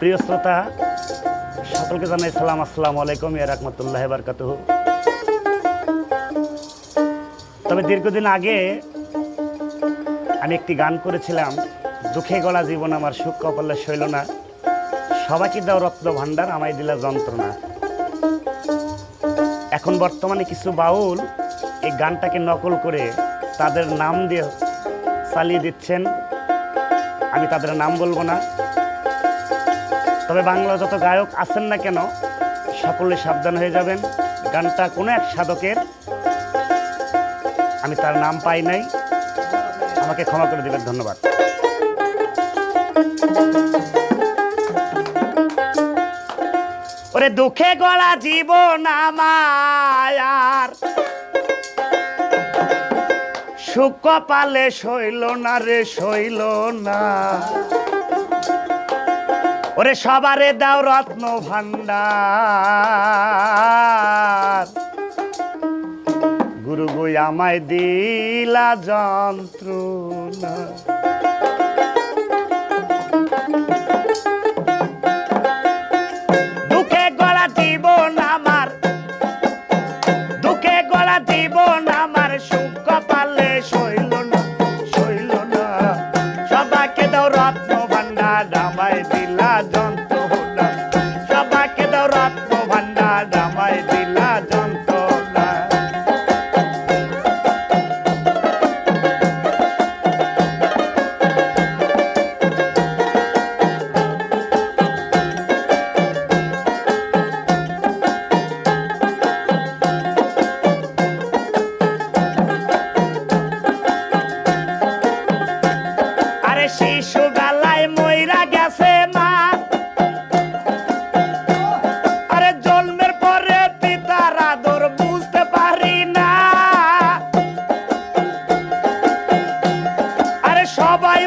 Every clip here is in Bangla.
প্রিয় শ্রোতা, সকলকে জানাই সালাম, আসসালামু আলাইকুম, ইয়া রাহমাতুল্লাহ বারকাতুহু। তবে দীর্ঘদিন আগে আমি একটি গান করেছিলাম, দুঃখে গলা জীবন আমার সুখ কপালে শৈল না সবাইকে দাও রত্ন ভাণ্ডার, আমায় দিলা যন্ত্রণা। এখন বর্তমানে কিছু বাউল এই গানটাকে নকল করে তাদের নাম দিয়ে চালিয়ে দিচ্ছেন, আমি তাদের নাম বলব না। তবে বাংলা যত গায়ক আছেন না কেন, সকলে সাবধান হয়ে যাবেন। গানটা কোনো এক সাধকের, আমি তার নাম পাই নাই। আমাকে ক্ষমা করে দেবেন, ধন্যবাদ। ওরে দুঃখে গলা জীবন আমায়ার সুখ পালে শৈল না রে শৈল না। ওরে সবারে দাও রত্ন ভান্ডার গুরু গই আমায় দিলা যন্ত্রণা। আরে শিশু ময়রা গেছে মা। আরে জন্মের পরে পিতার আদর বুঝতে পারি না। আরে সবাই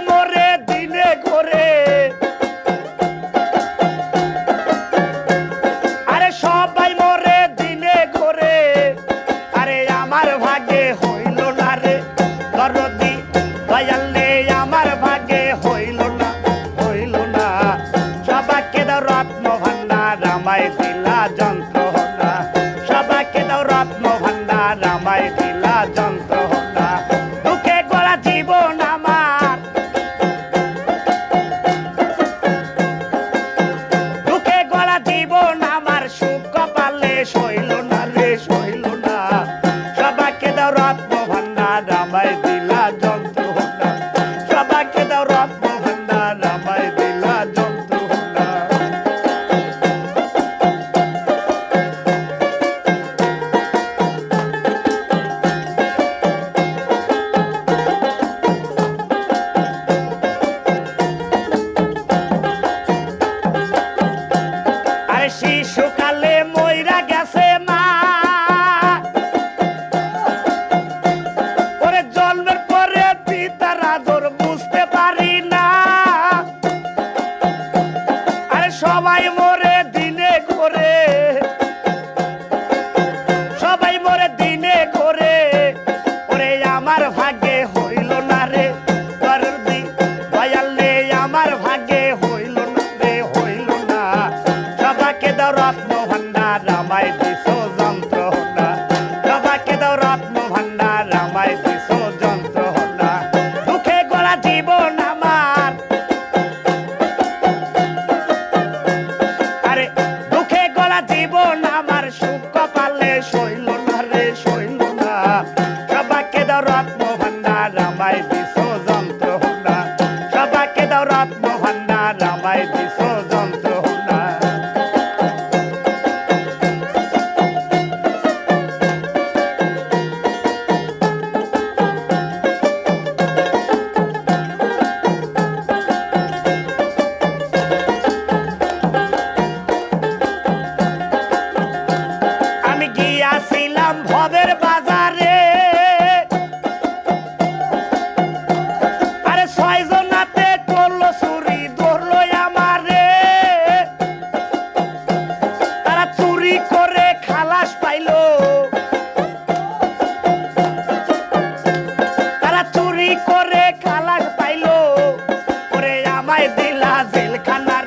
আমায় দিলা জেলখানা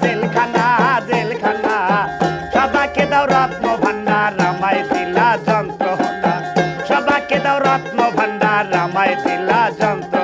জেলখানা জেলখানা। সবাকে দাও রত্ন ভান্ডার আমায় দিলা যন্ত্রণা। সবাকে দাও রত্ন ভান্ডার আমায় দিলা যন্ত্র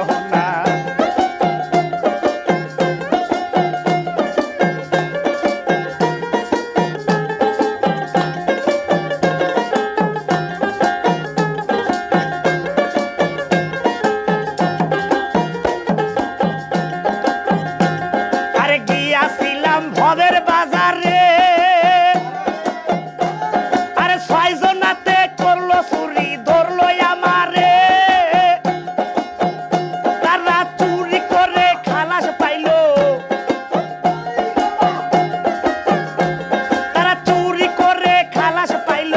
ছয়জনাতে করল চুরি ধরলো আমারে। তারা চুরি করে খালাস পাইল। তারা চুরি করে খালাস পাইল।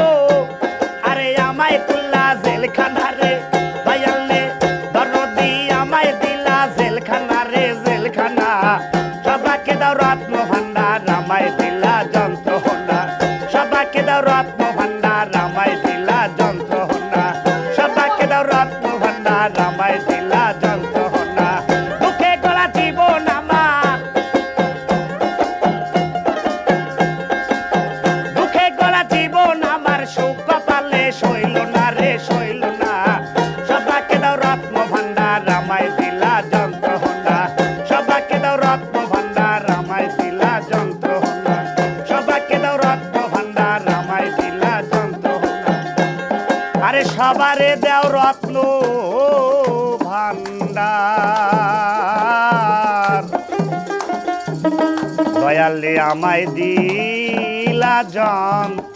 আরে আমায় তুল্লা জেলখানা রে, দয়ালে দরদি আমায় দিলা জেলখানা রে, জেলখানা। সবাকে দাও রাত মোহন দিলা যন্ত্র হন্ডা সবাকে দাও রত্ন ভান্ডার রামায় দিলা যন্ত্র হন্ডা সবাকে দাও রত্ন ভান্ডার রামায় দিলা যন্ত্র হন্ডা আরে সবারে দাও রত্ন ভান্ডার দয়ালে আমায় দিলা যন্ত্র